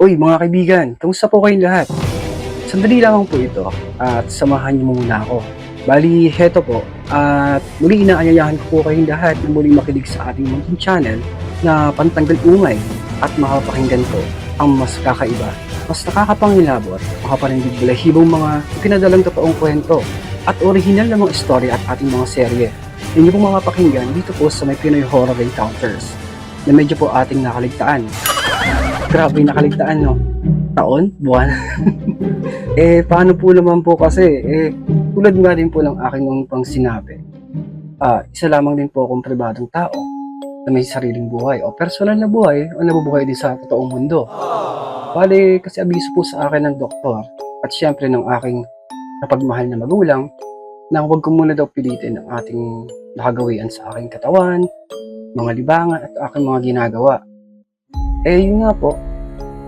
Uy, mga kaibigan, kamusta po kayong lahat? Sandali lamang po ito at samahan niyo muna ako. Bali, heto po, at muli inaanyayahan ko po kayong lahat na muli makinig sa ating munting channel na pantanggal umay at makapakinggan po ang mas kakaiba, mas nakakapangilabot, makaparindig balahibong mga pinadalang totoong kwento at original na mga istorya at ating mga serye. Inyo pong makapakinggan dito po sa may Pinoy Horror Encounters na medyo po ating nakaligtaan. Grabe nakaligtaan, no? Taon? Buwan? eh, paano po naman po kasi? Eh, tulad nga din po ng aking nung pang sinabi. Ah, isa lamang din po akong pribadong tao na may sariling buhay o personal na buhay o nabubuhay din sa totoong mundo. Bale, kasi abiso po sa akin ng doktor at syempre ng aking napagmahal na magulang na huwag ko muna daw pilitin ang ating nakagawian sa aking katawan, mga libangan at aking mga ginagawa. Eh, yun nga po,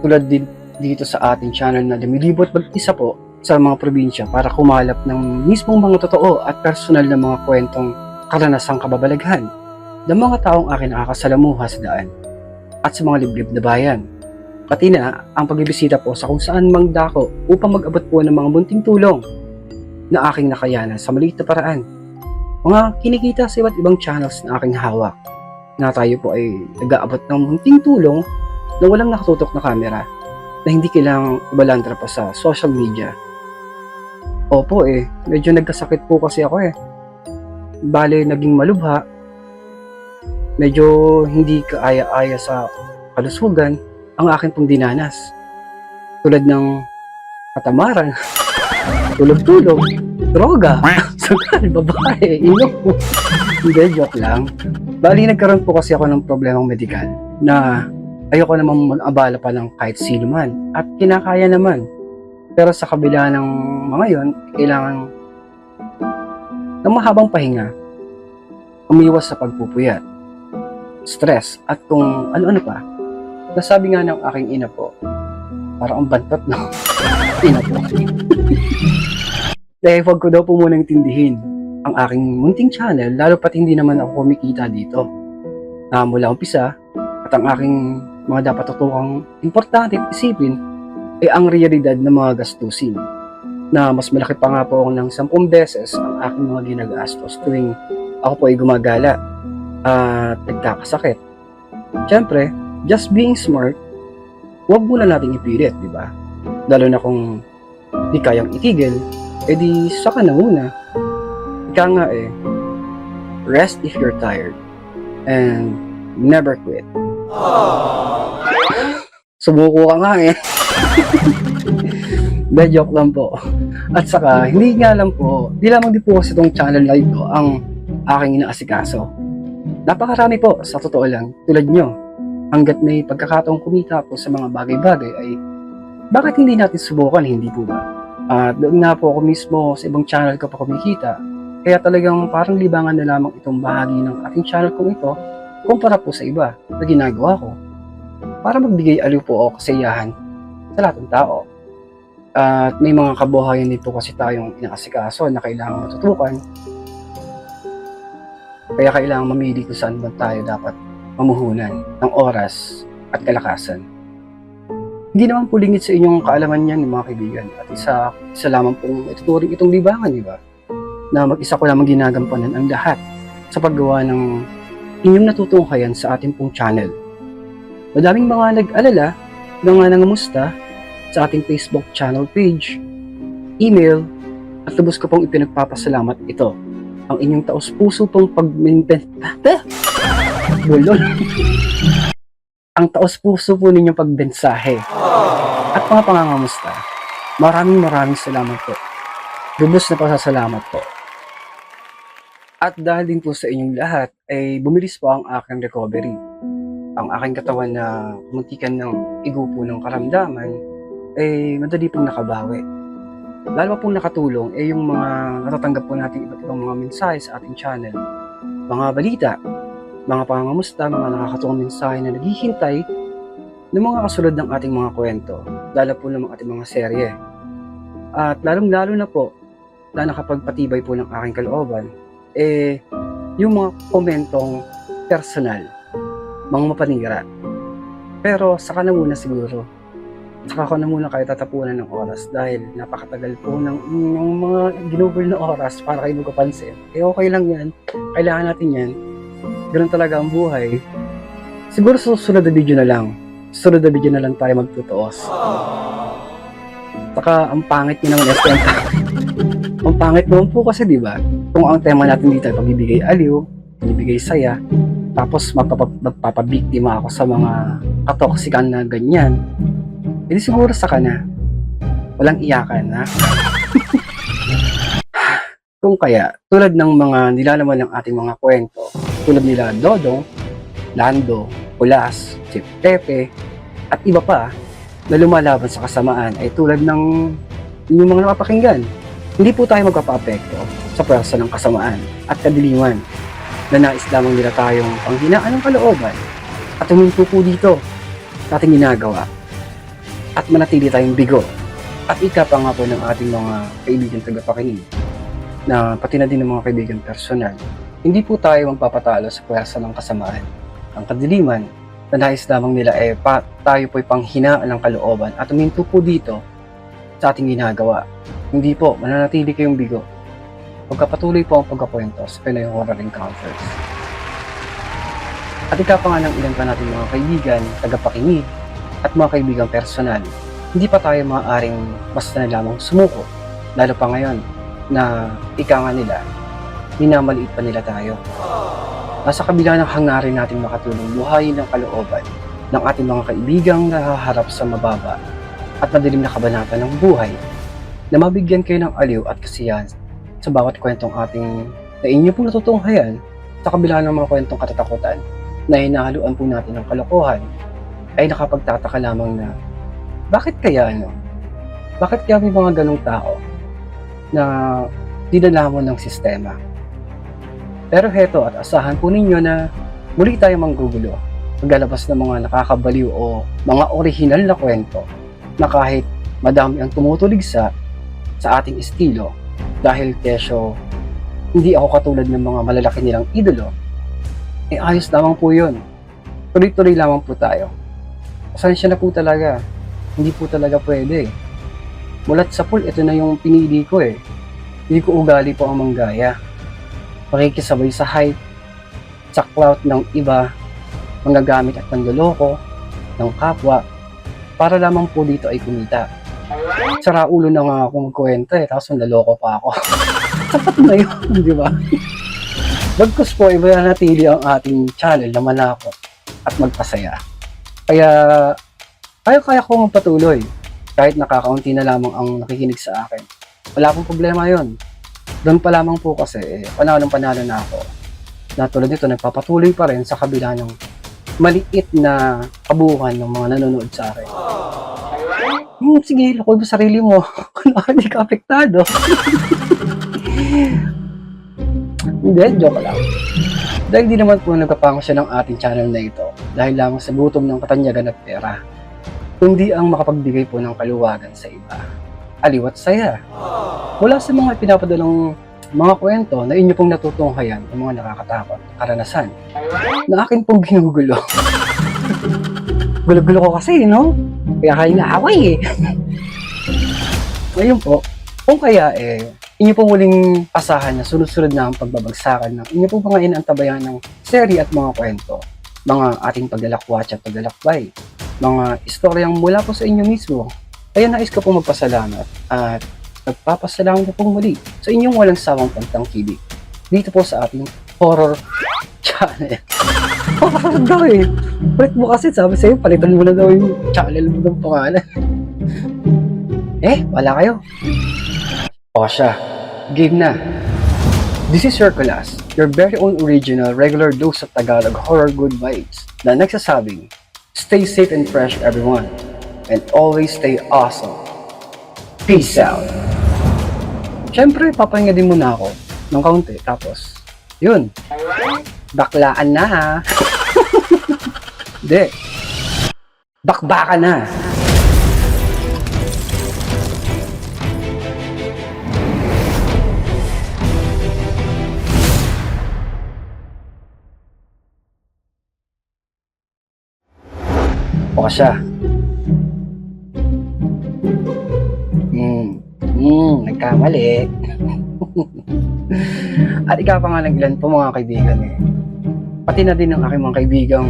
tulad din dito sa ating channel na lumilibot mag-isa po sa mga probinsya para kumalap ng mismong mga totoo at personal na mga kwentong karanasang kababalaghan ng mga taong akin nakakasalamuha sa daan at sa mga liblib na bayan. Pati na ang pagbibisita po sa kung saan mang dako upang mag-abot po ng mga munting tulong na aking nakayanan sa maliit na paraan. Mga kinikita sa iba't ibang channels na aking hawak na tayo po ay nag-aabot ng munting tulong na walang nakatutok na camera na hindi kailangang ibalandra pa sa social media. Opo eh, medyo nagkasakit po kasi ako eh. Bale, naging malubha. Medyo hindi kaaya-aya sa kalusugan ang akin pong dinanas. Tulad ng katamaran, tulog-tulog, droga, sugal, babae, inom. Hindi, joke lang. Bali, nagkaroon po kasi ako ng problemang medikal na ayoko namang mag-abala pa ng kahit sino man at kinakaya naman. Pero sa kabila ng mga yon, kailangan ng mahabang pahinga, umiwas sa pagpupuyat, stress, at kung ano-ano pa. Nasabi nga ng aking ina po, parang ang bantot no? ina po. Dahil wag ko daw po munang tindihin ang aking munting channel, lalo pat hindi naman ako kumikita dito. Na mula umpisa, at ang aking mga dapat tutukang importante isipin ay ang realidad ng mga gastusin na mas malaki pa nga po ako ng 10 beses ang aking mga ginagastos tuwing ako po ay gumagala at nagkakasakit. Siyempre, just being smart, huwag muna nating ipilit, di ba? Lalo na kung di kayang itigil, edi saka na muna. Ika nga eh, rest if you're tired and never quit. Sumuko ka nga eh. De, joke lang po. At saka, hindi nga lang po, di lamang din po kasi itong channel na ito ang aking inaasikaso. Napakarami po, sa totoo lang, tulad nyo. Hanggat may pagkakataong kumita po sa mga bagay-bagay ay bakit hindi natin subukan, hindi po ba? At doon nga po ako mismo sa ibang channel ko pa kumikita. Kaya talagang parang libangan na lamang itong bahagi ng ating channel kong ito kumpara po sa iba na ginagawa ko para magbigay aliw po o kasiyahan sa lahat ng tao. At may mga kabuhayan din po kasi tayong inaasikaso na kailangan matutukan. Kaya kailangan mamili kung saan ba tayo dapat mamuhunan ng oras at kalakasan. Hindi naman po lingit sa inyong kaalaman yan, mga kaibigan. At isa, isa lamang pong ituturing itong libangan, di ba? Na mag-isa ko lamang ginagampanan ang lahat sa paggawa ng inyong natutunghayan sa ating pong channel. Madaming mga nag-alala na nga nangamusta sa ating Facebook channel page, email, at lubos ko pong ipinagpapasalamat ito. Ang inyong taos-puso pong pag-maintain... Bulol. ang taos-puso po ninyong pagbensahe at mga pangangamusta. Maraming maraming salamat po. Lubos na pasasalamat po. At dahil din po sa inyong lahat, ay bumilis po ang aking recovery. Ang aking katawan na muntikan ng igupo ng karamdaman, ay madali pong nakabawi. Lalo pa pong nakatulong ay yung mga natatanggap po natin iba't ibang mga mensahe sa ating channel. Mga balita, mga pangangamusta, mga nakakatuwang mensahe na naghihintay ng mga kasunod ng ating mga kwento, lalo po ng ating mga serye. At lalong-lalo na po, na nakapagpatibay po ng aking kalooban, eh, yung mga komentong personal, mga mapanira. Pero saka na muna siguro, Saka ko na muna kayo tatapunan ng oras dahil napakatagal po ng inyong mga ginugol na oras para kayo magkapansin. Eh okay lang yan. Kailangan natin yan. Ganun talaga ang buhay. Siguro sa susunod na video na lang. Susunod na video na lang tayo magtutuos. Saka ang pangit niya naman STM. ang pangit naman po kasi di ba? Kung ang tema natin dito ay pagbibigay aliw, pagbibigay saya, tapos magpapa- magpapabiktima ako sa mga katoksikan na ganyan, hindi siguro sa kana. Walang iyakan, ha? Kung kaya, tulad ng mga nilalaman ng ating mga kwento, tulad nila Dodong, Lando, Kulas, Chip Pepe, at iba pa na lumalaban sa kasamaan ay tulad ng inyong mga napapakinggan. Hindi po tayo magpapaapekto sa pwersa ng kasamaan at kadiliman na nais lamang nila tayong panghinaan ng kalooban? At huminto po dito sa ating ginagawa. At manatili tayong bigo. At ika pa nga po ng ating mga kaibigan tagapakinig na pati na din ng mga kaibigan personal. Hindi po tayo magpapatalo sa pwersa ng kasamaan ang kadiliman na nais lamang nila eh pa, tayo po'y panghinaan ng kalooban. At huminto po dito sa ating ginagawa. Hindi po mananatili kayong bigo pagkapatuloy po ang pagkakwento sa Pinoy Horror Encounters at ika pa nga ng ilan pa natin mga kaibigan, tagapakinig, at mga kaibigang personal, hindi pa tayo maaaring basta na lamang sumuko. Lalo pa ngayon na ika nga nila, minamaliit pa nila tayo. Nasa kabila ng hangarin natin makatulong buhayin ng kalooban ng ating mga kaibigang nahaharap sa mababa at madilim na kabanata ng buhay na mabigyan kayo ng aliw at kasiyahan sa bawat kwentong ating na inyo pong natutunghayan sa kabila ng mga kwentong katatakutan na hinahaluan po natin ng kalokohan ay nakapagtataka lamang na bakit kaya ano? Bakit kaya may mga ganong tao na dinalaman ng sistema? Pero heto at asahan po ninyo na muli tayo manggugulo paglalabas ng mga nakakabaliw o mga orihinal na kwento na kahit madami ang tumutuligsa sa ating estilo dahil kesyo hindi ako katulad ng mga malalaki nilang idolo eh ayos lamang po yun. Tuloy-tuloy lamang po tayo. Pasensya na po talaga. Hindi po talaga pwede. Mulat sa pool, ito na yung pinili ko eh. Hindi ko ugali po ang manggaya. Pakikisabay sa hype, sa clout ng iba, manggagamit at panloloko ng kapwa, para lamang po dito ay kumita. Sara ulo na nga akong kwenta eh, tapos naloko pa ako. Sapat na yun, di ba? Bagkus po, iba na natili ang ating channel na manakot at magpasaya. Kaya, kaya-kaya ko patuloy kahit nakakaunti na lamang ang nakikinig sa akin. Wala pong problema yon. Doon pa lamang po kasi, eh, panalo ng panalo na ako. Na tulad nito, nagpapatuloy pa rin sa kabila ng maliit na kabuuan ng mga nanonood sa akin. Hmm, sige, lakod mo sarili mo. Kung hindi ka apektado. Hindi, joke lang. Dahil di naman po nagpapango siya ng ating channel na ito dahil lamang sa gutom ng katanyagan at pera, kundi ang makapagbigay po ng kaluwagan sa iba. Aliw at saya. Mula sa mga pinapadalang mga kwento na inyo pong natutunghayan ng mga nakakatakot na karanasan na akin pong ginugulo. Gulo-gulo ko kasi, no? Kaya kayo naaway eh. Ngayon po, kung kaya eh, inyo pong muling asahan na sunod-sunod na ang pagbabagsakan ng inyo pong mga inantabayan ng seri at mga kwento, mga ating paglalakwatsa at paglalakbay, mga istoryang mula po sa inyo mismo. Kaya nais ko pong magpasalamat at nagpapasalamat po pong muli sa inyong walang sawang pagtangkilik dito po sa ating horror channel. Horror daw eh. Wait mo kasi sabi sa'yo, palitan mo na daw yung channel mo ng pangalan. eh, wala kayo. O siya, game na. This is Circulas, your very own original regular dose of Tagalog horror good vibes na nagsasabing, stay safe and fresh everyone, and always stay awesome. Peace out! Siyempre, papahinga din muna ako ng kaunti, tapos, yun, baklaan na ha. Hindi. Bakbaka na. O siya. Hmm, nagkamali. At ikaw pa nga ng ilan po mga kaibigan eh. Pati na din ng aking mga kaibigang,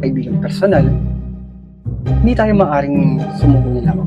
kaibigang personal, hindi tayo maaring sumuko nila ako.